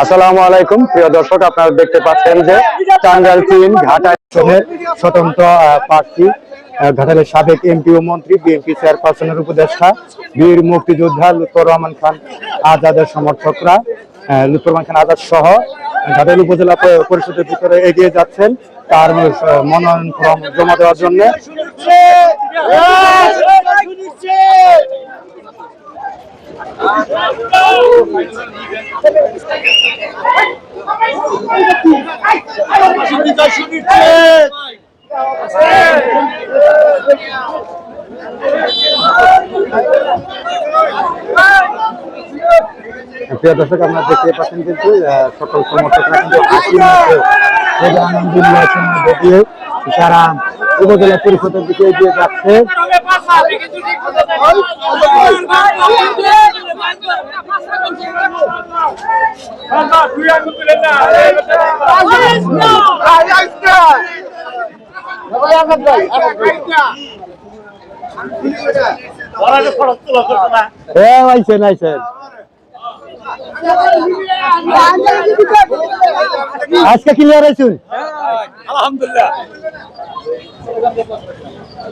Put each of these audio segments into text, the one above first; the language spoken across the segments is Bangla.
আসসালামু আলাইকুম। প্রিয় দর্শক আপনারা দেখতে পাচ্ছেন যে টাঙ্গাইল তিন ঘাটাইল স্বতন্ত্র প্রার্থী আহ, ঘাটাইলের সাবেক এমপি ও মন্ত্রী বিএনপি চেয়ারপারসনের উপদেষ্টা বীর মুক্তিযোদ্ধা লুৎফর রহমান খান আজাদের সমর্থকরা লুৎফর রহমান খান আজাদ সহ ঘাটাইল উপজেলা পরিষদের ভিতরে এগিয়ে যাচ্ছেন। তার মনোনয়ন ফর্ম জমা দেওয়ার জন্য। প্রিয় দর্শক, আপনারা দেখতে পাচ্ছেন কিন্তু সকল সমর্থকরা কিন্তু হাসি মুখে খুবই আনন্দ উল্লাসের মধ্যে দিয়ে তারা উপজেলা পরিষদের দিকে এগিয়ে যাচ্ছে। হ্যাঁ আইছেন আইছেন? আজকে ক্লিয়ার আইছুন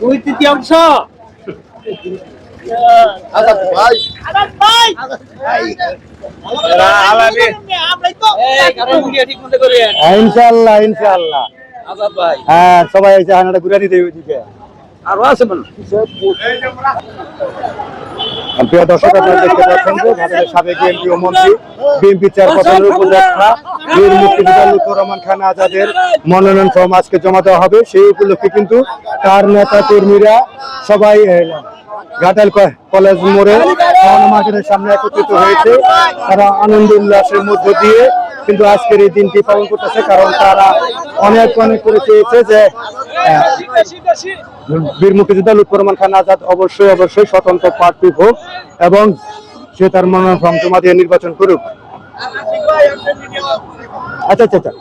দুই তৃতীয়াংশ। ইনশাআল্লাহ ইনশাআল্লাহ। হ্যাঁ সবাই এসে হানাটা ঘুরে দিতে ওইদিকে। আছে মানে প্রিয় দর্শক আপনারা দেখতে পাচ্ছেন যে ঘাটের সাবেক এমপি ও মন্ত্রী বিএনপি চেয়ারপারসনের বীর মুক্তিযোদ্ধা লুৎফর রহমান খান আজাদের মনোনয়ন ফর্ম আজকে জমা দেওয়া হবে। সেই উপলক্ষে কিন্তু তার নেতা কর্মীরা সবাই ঘাটাল কলেজ মোড়ে মার্কেটের সামনে একত্রিত হয়েছে। তারা আনন্দ উল্লাসের মধ্য দিয়ে কিন্তু আজকের এই দিনটি পালন করতেছে কারণ তারা অনেক অনেক করে চেয়েছে যে বীর মুক্তিযোদ্ধা লুৎফর রহমান খান আজাদ অবশ্যই অবশ্যই স্বতন্ত্র প্রার্থী হোক এবং সে তার মনোনয়ন ফর্ম জমা দিয়ে নির্বাচন করুক। আচ্ছা আচ্ছা আচ্ছা।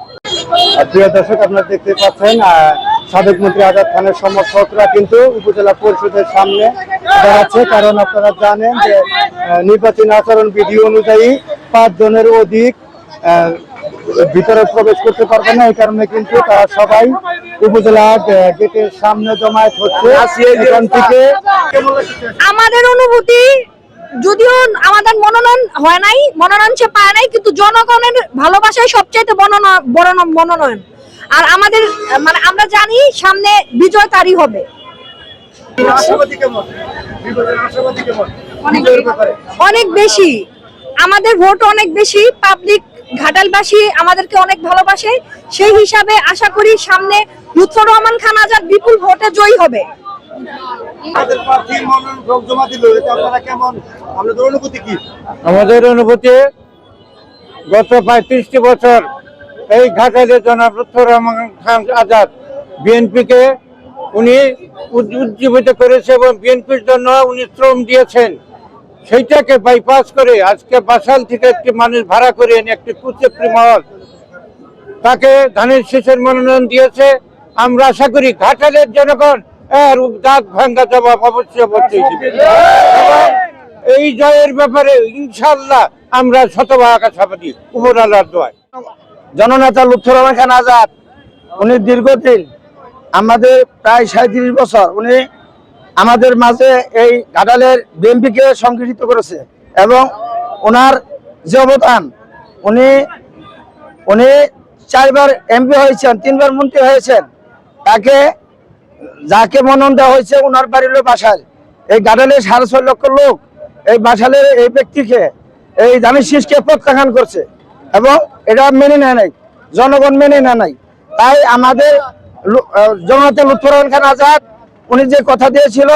প্রিয় দর্শক, আপনারা দেখতে পাচ্ছেন সাবেক মন্ত্রী আজাদ খানের সমর্থকরা কিন্তু উপজেলা পরিষদের সামনে দাঁড়াচ্ছে। কারণ আপনারা জানেন যে নির্বাচনী আচরণ বিধি অনুযায়ী পাঁচজনের অধিক ভিতরে প্রবেশ করতে পারবে না এই কারণে কিন্তু তারা সবাই উপজেলা গেটের সামনে জমায়েত হচ্ছে। এখান থেকে আমাদের অনুভূতি যদিও আমাদের মনোনয়ন হয় নাই মনোনয়ন সে পায় নাই কিন্তু জনগণের ভালোবাসায় সবচাইতে বড় মনোনয়ন। আর আমাদের মানে আমরা জানি সামনে বিজয় তারই হবে। অনেক বেশি। আমাদের ভোট অনেক বেশি পাবলিক ঘাটালবাসী আমাদেরকে অনেক ভালোবাসে। সেই হিসাবে আশা করি সামনে লুৎফর রহমান খান আজাদ বিপুল ভোটে জয়ী হবে। আমাদের প্রার্থীর মনোনয়ন ফর্ম জমা দিল এটা আপনারা কেমন? আপনাদের অনুভূতি কি? আমাদের অনুভূতি গত পঁয়ত্রিশটি বছর এই ঘাটালের জনাব লুৎফর রহমান খান আজাদ বিএনপিকে উনি উজ- উজ্জীবিত করেছে এবং বিএনপির জন্য উনি শ্রম দিয়েছেন। সেইটাকে বাইপাস করে আজকে বাসাল থেকে একটি মানুষ ভাড়া করে এনে একটি কুচক্রি মহল তাকে ধানের শীষের মনোনয়ন দিয়েছে। আমরা আশা করি ঘাটালের জনগণ এর দাঁত ভাঙ্গা জবাব অবশ্যই অবশ্যই এই জয়ের ব্যাপারে ইনশাল্লাহ আমরা শতভাগ আশাবাদী উপর আল্লাহর দোয়ায়। জননেতা লুৎফর রহমান খান আজাদ, উনি দীর্ঘদিন আমাদের প্রায় সাঁত্রিশ বছর উনি আমাদের মাঝে এই ঘাটালের বিএনপিকে সংগঠিত করেছে এবং ওনার যে অবদান উনি উনি চারবার এমপি হয়েছেন তিনবার মন্ত্রী হয়েছেন। তাকে যাকে মনোনয়ন দেওয়া হয়েছে ওনার বাড়ির বাসায়। এই গার্ডেনের সাড়ে ছয় লক্ষ লোক এই বাসালের এই ব্যক্তিকে এই দানিশ শীষকে প্রত্যাখ্যান করছে এবং এটা মেনে নেয় নাই জনগণ মেনে নেয় নাই। তাই আমাদের লু- আহ, লুৎফর খান আজাদ উনি যে কথা দিয়েছিল,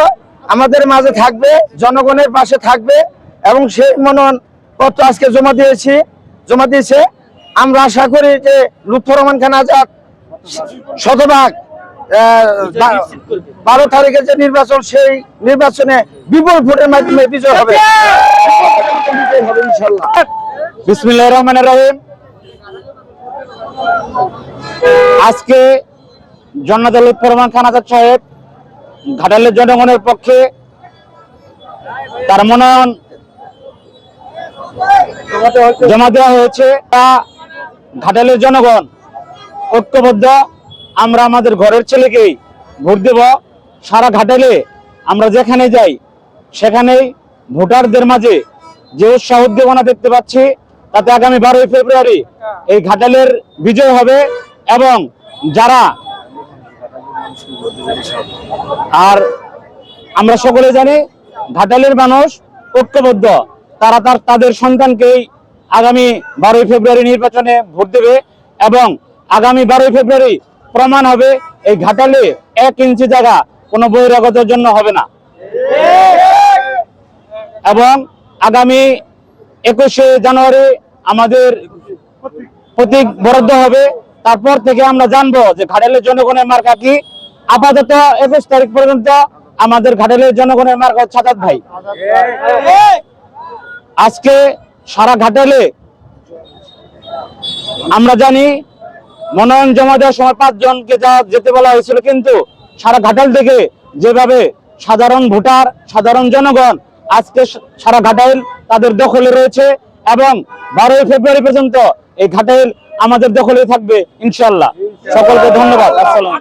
আমাদের মাঝে থাকবে, জনগণের পাশে থাকবে, এবং সেই মনোনয়ন পত্র আজকে জমা দিয়েছি, জমা দিয়েছে। আমরা আশা করি যে লুৎফর রহমান খান আজাদ শতভাগ বারো তারিখে যে নির্বাচন, সেই নির্বাচনে বিপুল ভোটের মাধ্যমে বিজয় হবে। ইনশাল্লাহ রহমান রহিম। আজকে জন্নাতুল রহমান খান আজাদ সাহেব ঘাটালের জনগণের পক্ষে তার মনোনয়ন জমা দেওয়া হয়েছে। তা ঘাটালের জনগণ ঐক্যবদ্ধ। আমরা আমাদের ঘরের ছেলেকেই ভোট দেব। সারা ঘাটালে আমরা যেখানে যাই, সেখানেই ভোটারদের মাঝে যে উৎসাহ উদ্দীপনা দেখতে পাচ্ছি, তাতে আগামী বারোই ফেব্রুয়ারি এই ঘাটালের বিজয় হবে এবং যারা আর আমরা সকলে জানি ঘাটালের মানুষ ঐক্যবদ্ধ। তারা তার, তাদের সন্তানকেই আগামী বারোই ফেব্রুয়ারি নির্বাচনে ভোট দেবে এবং আগামী বারোই ফেব্রুয়ারি প্রমাণ হবে এই ঘাটালে এক ইঞ্চি জায়গা কোনো বহিরাগতের জন্য হবে না। এবং আগামী একুশে জানুয়ারি আমাদের প্রতীক বরাদ্দ হবে। তারপর থেকে আমরা জানব যে ঘাটালের জনগণের মার্কা কি? আপাতত একুশ তারিখ পর্যন্ত আমাদের ঘাটালের জনগণের মার্কা হচ্ছে সাদাত ভাই। আজকে সারা ঘাটালে আমরা জানি মনোনয়ন জমা দেওয়ার সময় পাঁচজনকে যা যেতে বলা হয়েছিল, কিন্তু সারা ঘাটাল থেকে যেভাবে সাধারণ ভোটার, সাধারণ জনগণ আজকে সারা ঘাটাইল তাদের দখলে রয়েছে এবং বারোই ফেব্রুয়ারি পর্যন্ত এই ঘাটাইল আমাদের দখলে থাকবে ইনশাল্লাহ সকলকে ধন্যবাদ। আসসালাম